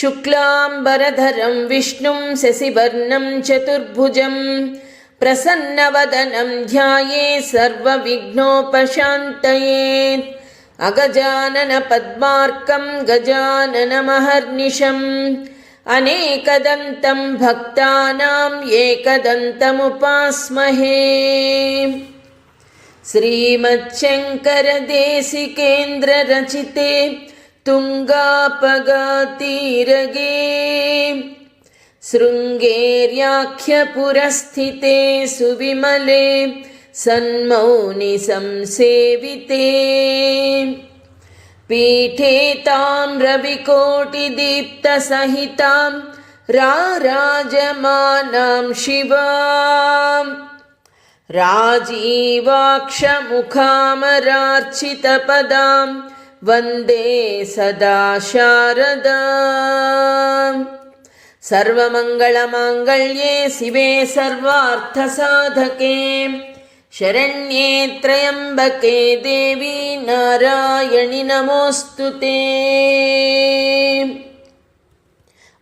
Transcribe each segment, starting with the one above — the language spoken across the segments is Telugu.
शुक्लाम्बरधरं विष्णुं शशिवर्णं चतुर्भुजं प्रसन्नवदनं ध्याये सर्वविघ्नोपशान्तये अगजाननपद्मार्कं गजाननमहर्निशम् अनेकदन्तं भक्तानाम् एकदन्तमुपास्महे श्रीमच्छङ्करदेशिकेन्द्ररचिते तुङ्गापगातीरगे। शृङ्गेर्याख्यपुरस्थिते सुविमले सन्मौनि संसेविते। पीठे तां रविकोटिदीप्तसहितां राराजमानां शिवाम् राजीवाक्षमुखामरार्चितपदां वन्दे सदा शारदाम् सर्वमङ्गलमाङ्गल्ये शिवे सर्वार्थसाधके शरण्ये त्र्यम्बके देवी नारायणि नमोऽस्तु ते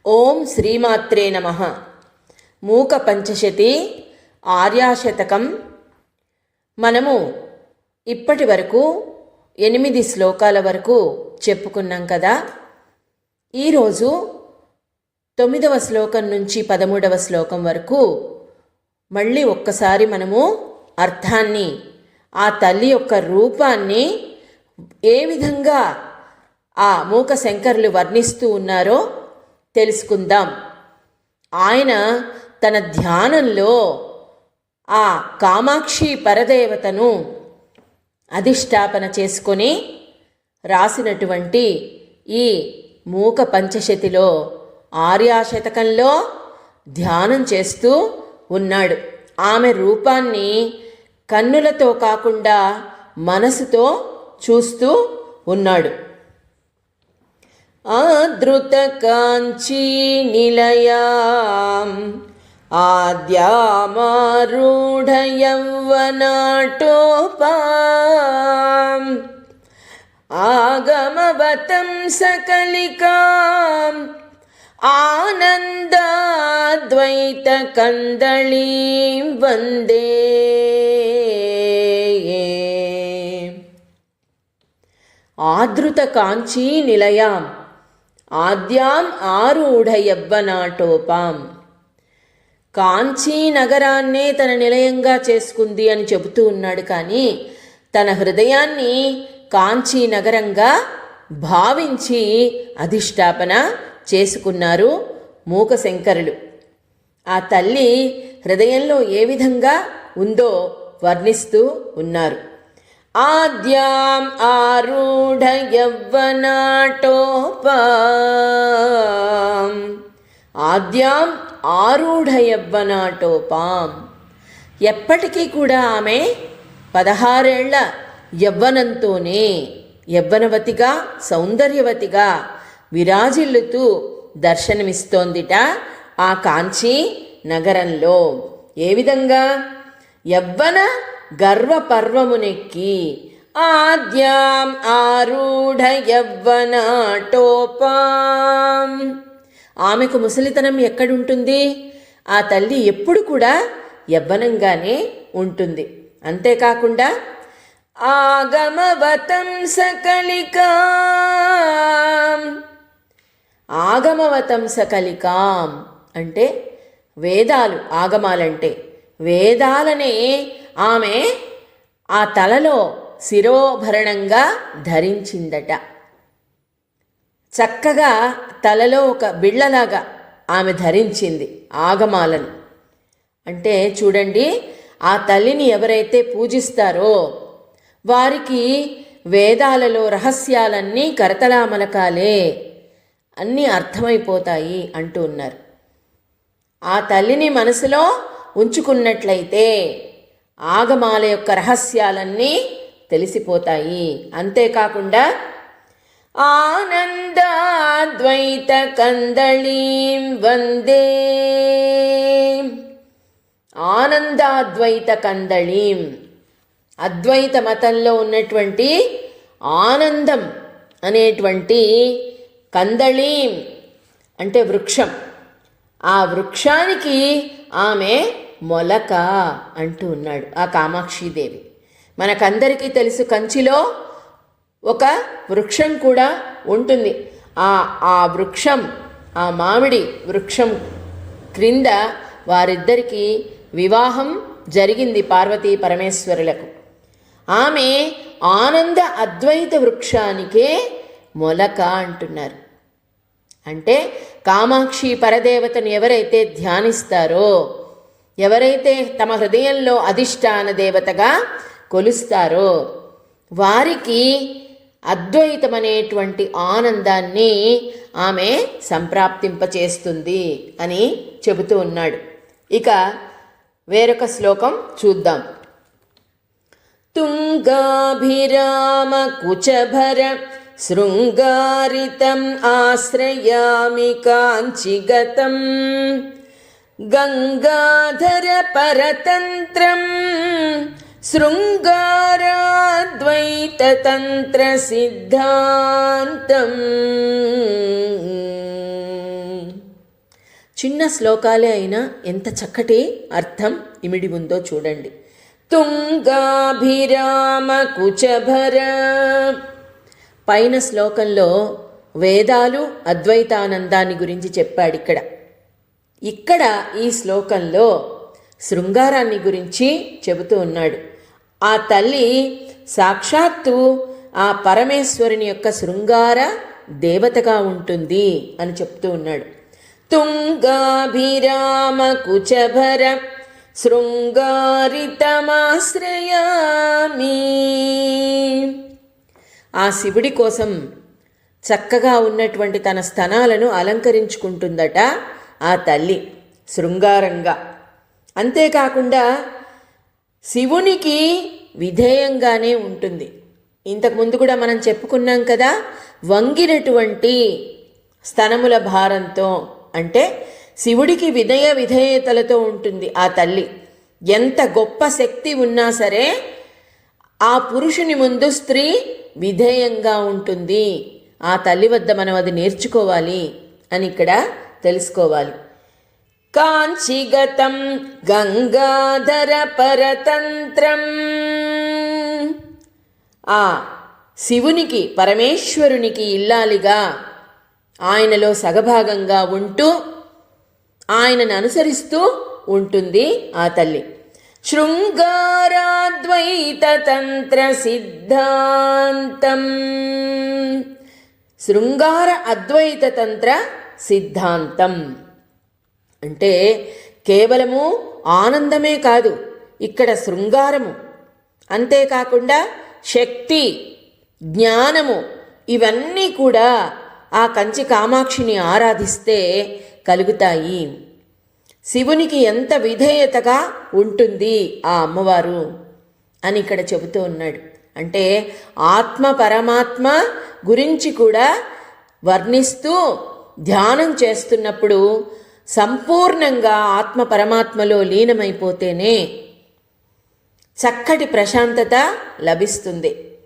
ఓం శ్రీమాత్రే నమ మూక పంచశతి ఆర్యాశతకం మనము ఇప్పటి వరకు ఎనిమిది శ్లోకాల వరకు చెప్పుకున్నాం కదా. ఈరోజు తొమ్మిదవ శ్లోకం నుంచి పదమూడవ శ్లోకం వరకు మళ్ళీ ఒక్కసారి మనము అర్థాన్ని ఆ తల్లి యొక్క రూపాన్ని ఏ విధంగా ఆ మూక శంకరులు వర్ణిస్తూ ఉన్నారో తెలుసుకుందాం. ఆయన తన ధ్యానంలో ఆ కామాక్షి పరదేవతను అధిష్టాపన చేసుకొని రాసినటువంటి ఈ మూక పంచశతిలో ఆర్యాశతకంలో ధ్యానం చేస్తూ ఉన్నాడు. ఆమె రూపాన్ని కన్నులతో కాకుండా మనసుతో చూస్తూ ఉన్నాడు. ఆదృతకాంచీ నిలయాం ఆద్యామారూఢయౌవనాటోపాం ఆగమవతం సకలికాం ఆనందాద్వైతకందళీం వందే ఆదృత కాంచీ నిలయాం ఆద్యాం ఆరూఢ యవ్వనాటోపాం కాంచీ నగరాన్నే తన నిలయంగా చేసుకుంది అని చెబుతూ ఉన్నాడు కానీ తన హృదయాన్ని కాంచీ నగరంగా భావించి అధిష్టాపన చేసుకున్నారు మూకశంకరులు. ఆ తల్లి హృదయంలో ఏ విధంగా ఉందో వర్ణిస్తూ ఉన్నారు. ఆద్యాం ఆరూఢ యవ్వనాటోపా ఆద్యాం ఆరూఢయవ్వనాటోపాం. ఎప్పటికీ కూడా ఆమె పదహారేళ్ళ యవ్వనంతోనే యవ్వనవతిగా సౌందర్యవతిగా విరాజిల్లుతూ దర్శనమిస్తోందిట ఆ కాంచీ నగరంలో. ఏ విధంగా? యవ్వన గర్వపర్వమునెక్కి ఆద్యాం ఆరూఢ యవ్వనాటోపాం ఆమెకు ముసలితనం ఎక్కడుంటుంది? ఆ తల్లి ఎప్పుడు కూడా యవ్వనంగానే ఉంటుంది. అంతేకాకుండా ఆగమవతం సకలికాం. ఆగమవతం సకలికాం అంటే వేదాలు ఆగమాలంటే వేదాలనే ఆమె ఆ తలలో శిరోభరణంగా ధరించిందట. చక్కగా తలలో ఒక బిళ్ళలాగా ఆమె ధరించింది ఆగమాలను. అంటే చూడండి ఆ తల్లిని ఎవరైతే పూజిస్తారో వారికి వేదాలలో రహస్యాలన్నీ కరతలామలకాలే అన్నీ అర్థమైపోతాయి అంటూ ఉన్నారు. ఆ తల్లిని మనసులో ఉంచుకున్నట్లయితే ఆగమాల యొక్క రహస్యాలన్నీ తెలిసిపోతాయి. అంతేకాకుండా ఆనందాద్వైత కందళీం వందే. ఆనందాద్వైత కందళీం అద్వైత మతంలో ఉన్నటువంటి ఆనందం అనేటువంటి కందళీం అంటే వృక్షం. ఆ వృక్షానికి ఆమె మొలక అంటూ ఉన్నాడు ఆ కామాక్షిదేవి. మనకందరికీ తెలుసు కంచిలో ఒక వృక్షం కూడా ఉంటుంది. ఆ ఆ వృక్షం ఆ మామిడి వృక్షం క్రింద వారిద్దరికీ వివాహం జరిగింది పార్వతీ పరమేశ్వరులకు. ఆమె ఆనంద అద్వైత వృక్షానికే మొలక అంటున్నారు. అంటే కామాక్షి పరదేవతను ఎవరైతే ధ్యానిస్తారో ఎవరైతే తమ హృదయంలో అధిష్టాన దేవతగా కొలుస్తారో వారికి అద్వైతమనేటువంటి ఆనందాన్ని ఆమె సంప్రాప్తింపచేస్తుంది అని చెబుతూ ఉన్నాడు. ఇక వేరొక శ్లోకం చూద్దాం. తుంగాభిరామ కుచభర శృంగారితం ఆశ్రయామి కాంచిగతం గంగాధర పరతంత్రం శృంగారాద్వైతతంత్ర సిద్ధాంతం చిన్న శ్లోకాలే అయినా ఎంత చక్కటి అర్థం ఇమిడి ఉందో చూడండి. తుంగాభిరామ కుచభర పైన శ్లోకంలో వేదాలు అద్వైతానందాన్ని గురించి చెప్పాడు ఇక్కడ ఇక్కడ ఈ శ్లోకంలో శృంగారాన్ని గురించి చెబుతూ ఉన్నాడు. ఆ తల్లి సాక్షాత్తు ఆ పరమేశ్వరుని యొక్క శృంగార దేవతగా ఉంటుంది అని చెప్తూ ఉన్నాడు. తుంగాభిరామ కుచభర శృంగారితమాశ్రయామి. ఆ శివుడి కోసం చక్కగా ఉన్నటువంటి తన స్థనాలను అలంకరించుకుంటుందట ఆ తల్లి శృంగారంగా. అంతేకాకుండా శివునికి విధేయంగానే ఉంటుంది. ఇంతకుముందు కూడా మనం చెప్పుకున్నాం కదా వంగినటువంటి స్తనముల భారంతో అంటే శివుడికి విధేయ విధేయతలతో ఉంటుంది ఆ తల్లి. ఎంత గొప్ప శక్తి ఉన్నా సరే ఆ పురుషుని ముందు స్త్రీ విధేయంగా ఉంటుంది. ఆ తల్లి వద్ద మనం అది నేర్చుకోవాలి అని ఇక్కడ తెలుసుకోవాలి. కాంచిగతం గంగాధర పరతంత్రం. ఆ శివునికి పరమేశ్వరునికి ఇల్లాలిగా. ఆయనలో సగభాగంగా ఉంటూ ఆయనను అనుసరిస్తూ ఉంటుంది ఆ తల్లి. శృంగారాద్వైత తంత్ర సిద్ధాంతం. శృంగార అద్వైత తంత్ర సిద్ధాంతం. అంటే కేవలము ఆనందమే కాదు ఇక్కడ శృంగారము. అంతేకాకుండా శక్తి జ్ఞానము ఇవన్నీ కూడా ఆ కంచి కామాక్షిని ఆరాధిస్తే కలుగుతాయి. శివునికి ఎంత విధేయతగా ఉంటుంది ఆ అమ్మవారు అని ఇక్కడ చెబుతూ ఉన్నాడు. అంటే ఆత్మ పరమాత్మ గురించి కూడా వర్ణిస్తూ ధ్యానం చేస్తున్నప్పుడు సంపూర్ణంగా ఆత్మ పరమాత్మలో లీనమైపోతేనే చక్కటి ప్రశాంతత లభిస్తుంది.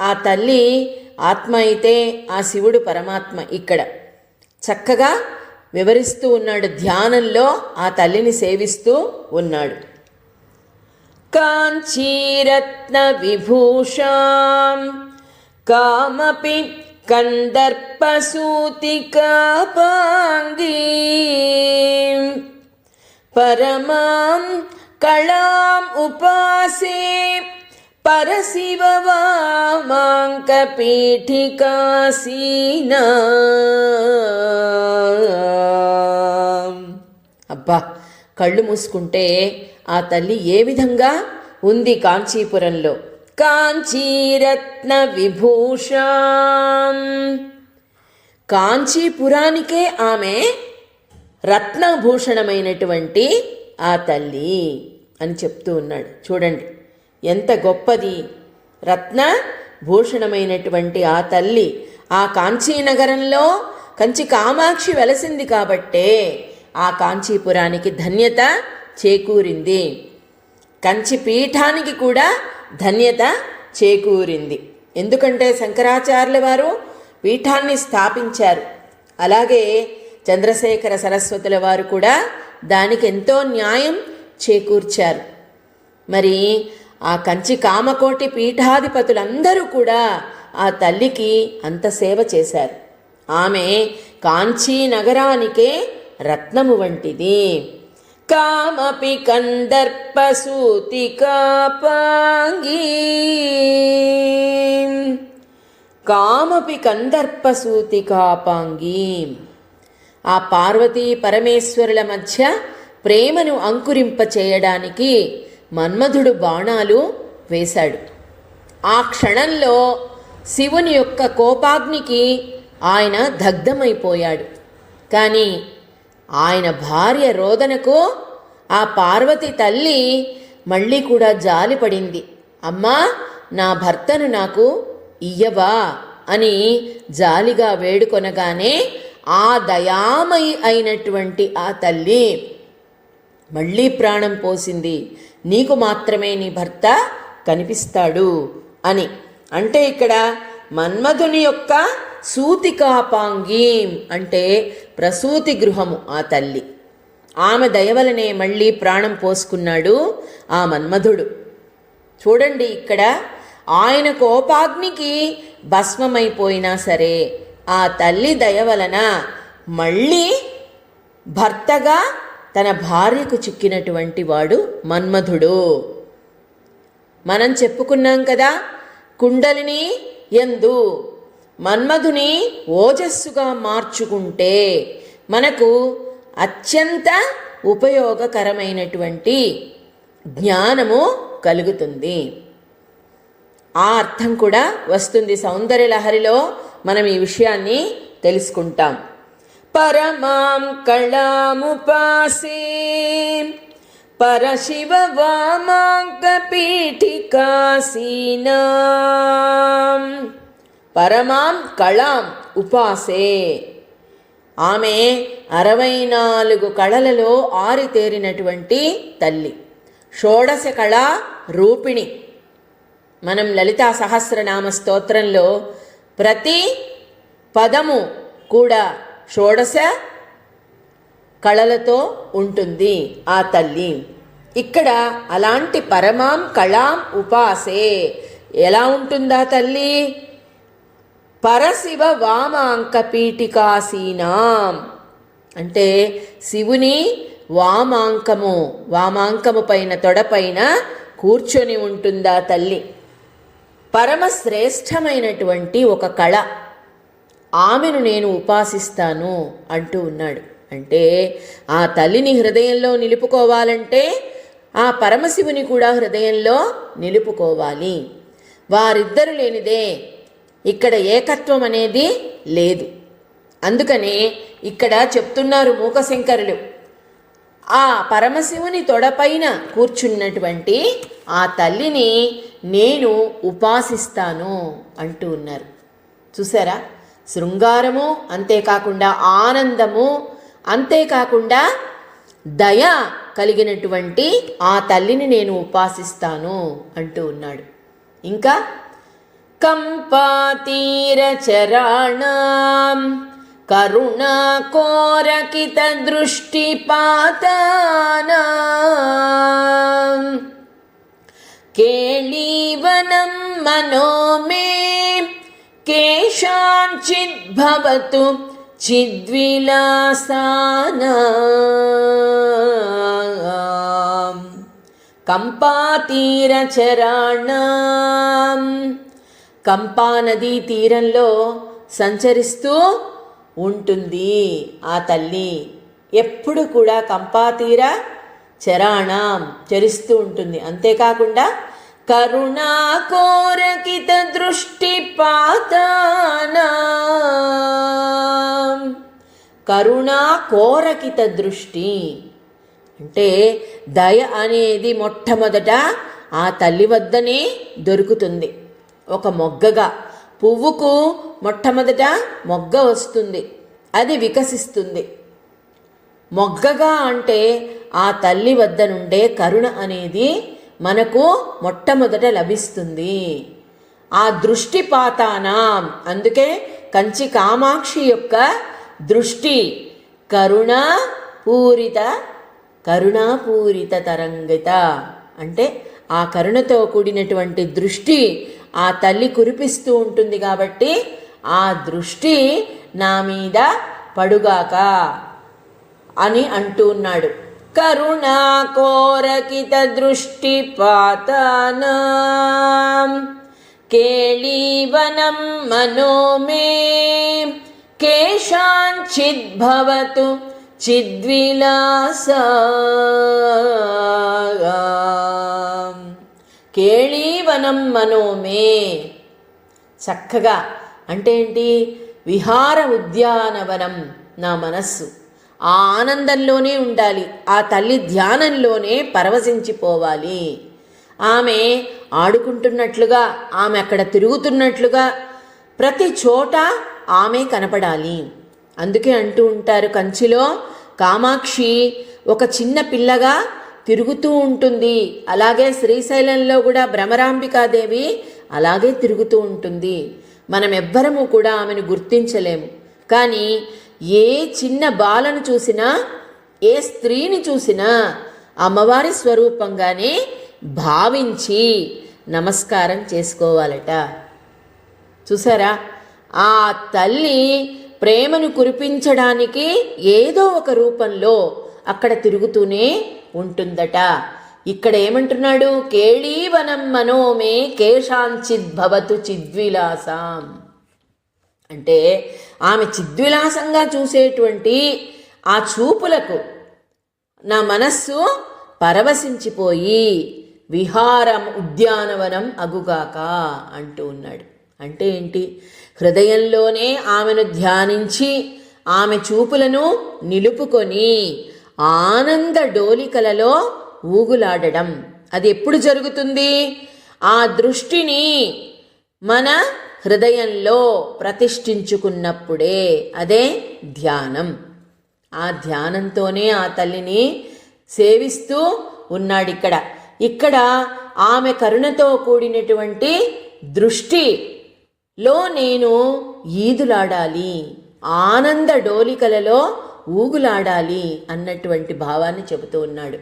ఆ తల్లి ఆత్మ అయితే ఆ శివుడు పరమాత్మ ఇక్కడ. చక్కగా వివరిస్తూ ఉన్నాడు ధ్యానంలో ఆ తల్లిని సేవిస్తూ ఉన్నాడు. కాంచీరత్న విభూషాం కామపి కందర్పసూతికాపాంగీ. పరమాం కళాం ఉపాసే. పరశివవామాంకపీఠికాసీనా అబ్బా కళ్ళు మూసుకుంటే ఆ తల్లి ఏ విధంగా ఉంది కాంచీపురంలో? కాంచీరత్న విభూషాం కాంచీపురానికే ఆమె రత్నభూషణమైనటువంటి ఆ తల్లి అని చెప్తూ ఉన్నాడు. చూడండి ఎంత గొప్పది. రత్న భూషణమైనటువంటి ఆ తల్లి ఆ కాంచీనగరంలో కంచి కామాక్షి వెలసింది కాబట్టే ఆ కాంచీపురానికి ధన్యత చేకూరింది. కంచి పీఠానికి కూడా ధన్యత చేకూరింది. ఎందుకంటే శంకరాచార్యుల వారు పీఠాన్ని స్థాపించారు. అలాగే చంద్రశేఖర సరస్వతుల వారు కూడా దానికి ఎంతో న్యాయం చేకూర్చారు. మరి ఆ కంచి కామకోటి పీఠాధిపతులందరూ కూడా ఆ తల్లికి అంత సేవ చేశారు. ఆమె కాంచీ నగరానికే రత్నము వంటిది. కామపి కందర్పసూతికాపాంగీ కామపి కందర్పసూతికాపాంగీ ఆ పార్వతీ పరమేశ్వరుల మధ్య ప్రేమను అంకురింప చేయడానికి మన్మధుడు బాణాలు వేశాడు. ఆ క్షణంలో శివుని యొక్క కోపాగ్నికి ఆయన దగ్ధమైపోయాడు. కానీ ఆయన భార్య రోదనకు ఆ పార్వతి తల్లి మళ్ళీ కూడా జాలిపడింది అమ్మా నా భర్తను నాకు ఇయ్యవా అని జాలిగా వేడుకొనగానే ఆ దయామయి అయినటువంటి ఆ తల్లి మళ్ళీ ప్రాణం పోసింది. నీకు మాత్రమే నీ భర్త కనిపిస్తాడు అని. అంటే ఇక్కడ మన్మధుని యొక్క సూతికాపాంగీం అంటే ప్రసూతి గృహము ఆ తల్లి. ఆమె దయవలనే మళ్ళీ ప్రాణం పోసుకున్నాడు ఆ మన్మధుడు. చూడండి ఇక్కడ ఆయన కోపాగ్నికి భస్మమైపోయినా సరే ఆ తల్లి దయ వలన మళ్ళీ భర్తగా తన భార్యకు చిక్కినటువంటి వాడు మన్మధుడు. మనం చెప్పుకున్నాం కదా కుండలిని ఎందు మన్మధుని ఓజస్సుగా మార్చుకుంటే మనకు అత్యంత ఉపయోగకరమైనటువంటి జ్ఞానము కలుగుతుంది. ఆ అర్థం కూడా వస్తుంది సౌందర్య లహరిలో మనం ఈ విషయాన్ని తెలుసుకుంటాం. పరమాం కళాముపాసే పరశివ వామాంక పీఠికాసీనా పరమాం కళాం ఉపాసే. ఆమె అరవై నాలుగు కళలలో ఆరితేరినటువంటి తల్లి. షోడశ కళ రూపిణి. మనం లలితా సహస్రనామ స్తోత్రంలో ప్రతి పదము కూడా షోడశ కళలతో ఉంటుంది ఆ తల్లి. ఇక్కడ అలాంటి పరమాం కళాం ఉపాసే. ఎలా ఉంటుందా తల్లి? పరశివ వామాంక పీఠికాసీనాం. అంటే శివుని వామాంకము వామాంకము పైన తొడపైన కూర్చొని ఉంటుందా తల్లి? పరమశ్రేష్టమైనటువంటి ఒక కళ. ఆమెను నేను ఉపాసిస్తాను అంటూ ఉన్నాడు. అంటే ఆ తల్లిని హృదయంలో నిలుపుకోవాలంటే ఆ పరమశివుని కూడా హృదయంలో నిలుపుకోవాలి. వారిద్దరు లేనిదే ఇక్కడ ఏకత్వం అనేది లేదు. అందుకనే ఇక్కడ చెప్తున్నారు మూకశంకరులు. ఆ పరమశివుని తొడపైన కూర్చున్నటువంటి ఆ తల్లిని నేను ఉపాసిస్తాను అంటూ ఉన్నారు. చూసారా? శృంగారము అంతేకాకుండా ఆనందము అంతేకాకుండా దయ కలిగినటువంటి ఆ తల్లిని నేను ఉపాసిస్తాను అంటూ ఉన్నాడు. ఇంకా కంపాతీరచరాణం కరుణా కోరకిత దృష్టిపాతానా కేళీవనం మనోమే కేషాంచిద్భవతు చిద్విలాసానా కంపాతీరచరాణం కంపా నదీ తీరంలో సంచరిస్తూ ఉంటుంది ఆ తల్లి. ఎప్పుడు కూడా కంపాతీర చరాణం చరిస్తూ ఉంటుంది. అంతేకాకుండా కరుణాకోరకిత దృష్టి పాతానా. కరుణా దృష్టి అంటే దయ అనేది మొట్టమొదట ఆ తల్లి వద్దనే దొరుకుతుంది. ఒక మొగ్గగా పువ్వుకు మొట్టమొదట మొగ్గ వస్తుంది. అది వికసిస్తుంది. మొగ్గగా అంటే ఆ తల్లి వద్ద నుండే కరుణ అనేది మనకు మొట్టమొదట లభిస్తుంది. ఆ దృష్టిపాతానం? అందుకే కంచి కామాక్షి యొక్క దృష్టి కరుణ పూరిత కరుణాపూరిత తరంగిత. అంటే ఆ కరుణతో కూడినటువంటి దృష్టి ఆ తల్లి కురిపిస్తూ ఉంటుంది కాబట్టి ఆ దృష్టి నా మీద పడుగాక అని అంటూ ఉన్నాడు. కరుణా కోరకిత దృష్టి పాతానా. కేళీవనం మనో మే. కేషాంచిద్భవతు చిద్విలాస. కేళీవనం మనో మే. చక్కగా అంటే ఏంటి? విహార ఉద్యానవనం నా మనస్సు. ఆ ఆనందంలోనే ఉండాలి ఆ తల్లి ధ్యానంలోనే పరవశించిపోవాలి. ఆమె ఆడుకుంటున్నట్లుగా ఆమె అక్కడ తిరుగుతున్నట్లుగా ప్రతి చోట ఆమె కనపడాలి. అందుకే అంటూ ఉంటారు కంచిలో కామాక్షి ఒక చిన్న పిల్లగా తిరుగుతూ ఉంటుంది. అలాగే శ్రీశైలంలో కూడా భ్రమరాంబికాదేవి అలాగే తిరుగుతూ ఉంటుంది. మనం ఎవ్వరము కూడా ఆమెను గుర్తించలేము. కానీ ఏ చిన్న బాలను చూసినా ఏ స్త్రీని చూసినా అమ్మవారి స్వరూపంగానే భావించి నమస్కారం చేసుకోవాలట. చూసారా? ఆ తల్లి ప్రేమను కురిపించడానికి ఏదో ఒక రూపంలో అక్కడ తిరుగుతూనే ఉంటుందట. ఇక్కడ ఏమంటున్నాడు? కేళీవనం మనోమే కేశాంచిద్భవతు చిద్విలాసాం. అంటే ఆమె చిద్విలాసంగా చూసేటువంటి ఆ చూపులకు నా మనస్సు పరవశించిపోయి విహారం ఉద్యానవనం అగుగాక అంటూ ఉన్నాడు. అంటే ఏంటి? హృదయంలోనే ఆమెను ధ్యానించి ఆమె చూపులను నిలుపుకొని ఆనంద డోలికలలో ఊగులాడడం. అది ఎప్పుడు జరుగుతుంది? ఆ దృష్టిని మన హృదయంలో ప్రతిష్ఠించుకున్నప్పుడే అదే ధ్యానం. ఆ ధ్యానంతోనే ఆ తల్లిని సేవిస్తూ ఉన్నాడు ఇక్కడ ఇక్కడ ఆమె కరుణతో కూడినటువంటి దృష్టిలో నేను ఈదులాడాలి ఆనంద డోలికలలో ఊగులాడాలి అన్నటువంటి భావాన్ని చెబుతూ ఉన్నాడు.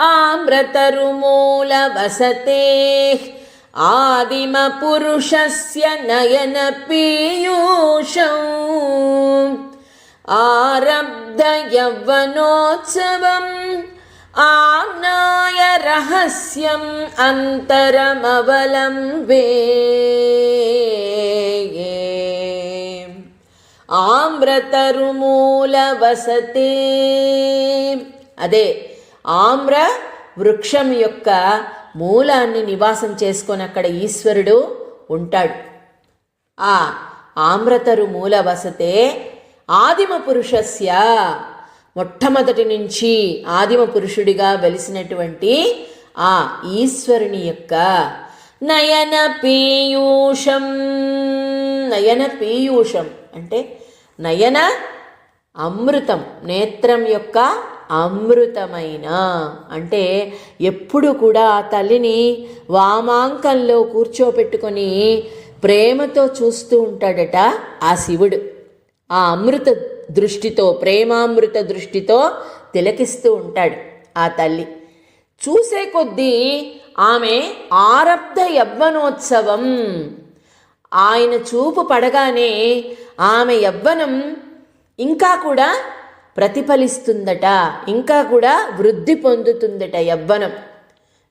ఆమ్రతరుమూల వసతే ఆదిమ పురుషస్య నయన పీయూషం ఆరబ్ధ యవ్వనోత్సవం ఆమ్నాయ రహస్యం అంతరమవలంబే ఆమ్రతరుమూల వసతే అదే ఆమ్ర వృక్షం యొక్క మూలాన్ని నివాసం చేసుకొని అక్కడ ఈశ్వరుడు ఉంటాడు. ఆ ఆమ్రతరు మూల వసతే ఆదిమ పురుషస్య. మొట్టమొదటి నుంచి ఆదిమ పురుషుడిగా వెలిసినటువంటి ఆ ఈశ్వరుని యొక్క నయన పీయూషం. నయన పీయూషం అంటే నయన అమృతం నేత్రం యొక్క అమృతమైన. అంటే ఎప్పుడు కూడా ఆ తల్లిని వామాంకంలో కూర్చోపెట్టుకొని ప్రేమతో చూస్తూ ఉంటాడట ఆ శివుడు. ఆ అమృత దృష్టితో ప్రేమామృత దృష్టితో తిలకిస్తూ ఉంటాడు ఆ తల్లి. చూసే కొద్దీ ఆమె ఆరబ్ధ యవ్వనోత్సవం. ఆయన చూపు పడగానే ఆమె యవ్వనం ఇంకా కూడా ప్రతిఫలిస్తుందట. ఇంకా కూడా వృద్ధి పొందుతుందట యవ్వనం.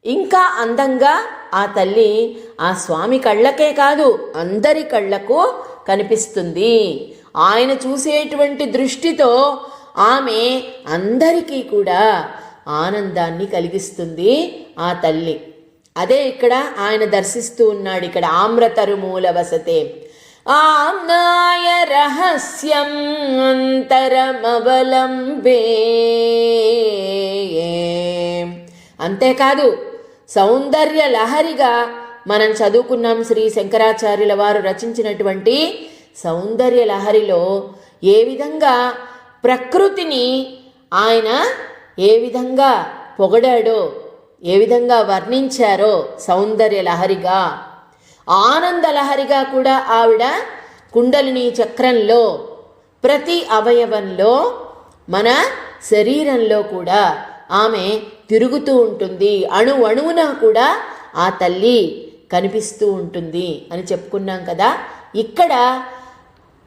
ఇంకా అందంగా ఆ తల్లి ఆ స్వామి కళ్ళకే కాదు అందరి కళ్ళకు కనిపిస్తుంది. ఆయన చూసేటువంటి దృష్టితో ఆమె అందరికీ కూడా ఆనందాన్ని కలిగిస్తుంది ఆ తల్లి. అదే ఇక్కడ ఆయన దర్శిస్తూ ఉన్నాడు ఇక్కడ ఆమ్రతరుమూల వసతే. ఆమ్నాయ రహస్యం అంతరమవలంబే. అంతేకాదు సౌందర్య లహరిగా మనం చదువుకున్నాం శ్రీ శంకరాచార్యుల వారు రచించినటువంటి సౌందర్య లహరిలో ఏ విధంగా ప్రకృతిని ఆయన ఏ విధంగా పొగడాడో ఏ విధంగా వర్ణించారో సౌందర్య లహరిగా ఆనంద లహరిగా కూడా ఆవిడ కుండలిని చక్రంలో ప్రతి అవయవంలో మన శరీరంలో కూడా ఆమె తిరుగుతూ ఉంటుంది. అణు అణువున కూడా ఆ తల్లి కనిపిస్తూ ఉంటుంది అని చెప్పుకున్నాం కదా. ఇక్కడ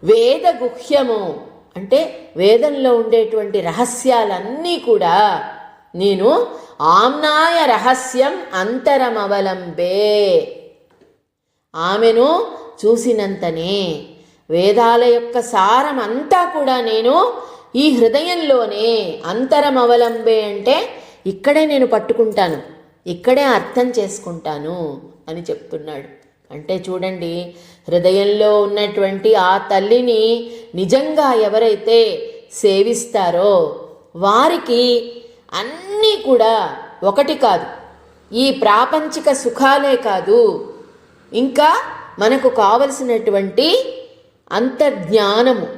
వేద గుహ్యము అంటే వేదంలో ఉండేటువంటి రహస్యాలన్నీ కూడా నేను ఆమ్నాయ రహస్యం అంతరమవలంబే ఆమెను చూసినంతనే వేదాల యొక్క సారం అంతా కూడా నేను ఈ హృదయంలోనే అంతరం అవలంబే అంటే ఇక్కడే నేను పట్టుకుంటాను ఇక్కడే అర్థం చేసుకుంటాను అని చెప్తున్నాడు. అంటే చూడండి హృదయంలో ఉన్నటువంటి ఆ తల్లిని నిజంగా ఎవరైతే సేవిస్తారో వారికి అన్నీ కూడా ఒకటి కాదు. ఈ ప్రాపంచిక సుఖాలే కాదు ఇంకా మనకు కావలసినటువంటి అంతర్జ్ఞానము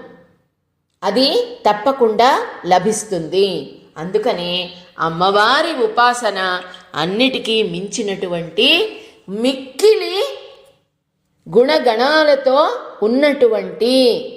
అది తప్పకుండా లభిస్తుంది. అందుకని అమ్మవారి ఉపాసన అన్నిటికీ మించినటువంటి మిక్కిలి గుణగణాలతో ఉన్నటువంటి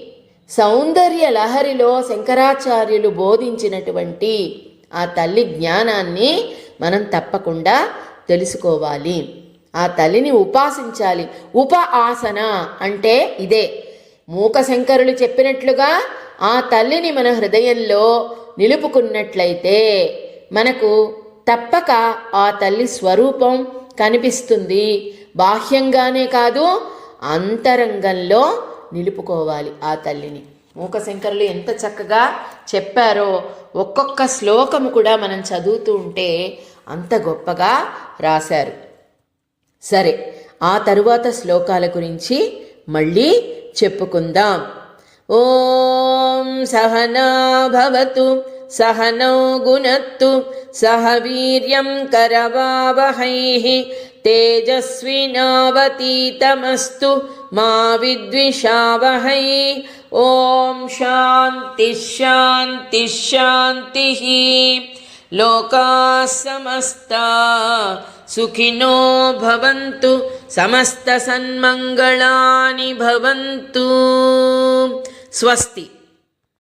సౌందర్య లహరిలో శంకరాచార్యులు బోధించినటువంటి ఆ తల్లి జ్ఞానాన్ని మనం తప్పకుండా తెలుసుకోవాలి. ఆ తల్లిని ఉపాసించాలి. ఉప ఆసన అంటే ఇదే. మూక శంకరులు చెప్పినట్లుగా ఆ తల్లిని మన హృదయంలో నిలుపుకున్నట్లయితే మనకు తప్పక ఆ తల్లి స్వరూపం కనిపిస్తుంది. బాహ్యంగానే కాదు అంతరంగంలో నిలుపుకోవాలి ఆ తల్లిని. మూకశంకరులు ఎంత చక్కగా చెప్పారో ఒక్కొక్క శ్లోకము కూడా మనం చదువుతూ ఉంటే అంత గొప్పగా రాశారు. సరే ఆ తరువాత శ్లోకాల గురించి మళ్ళీ చెప్పుకుందాం. ఓం సహనా భవతు సహనౌ గుణత్తు సహ వీర్యం కరవావహై తేజస్వినావతీతమస్తు మా విద్విషావహై. ఓం శాంతి శాంతి శాంతి. లోకా సమస్తా సుఖినో భవంతు సమస్త సన్మంగళాని భవంతు స్వస్తి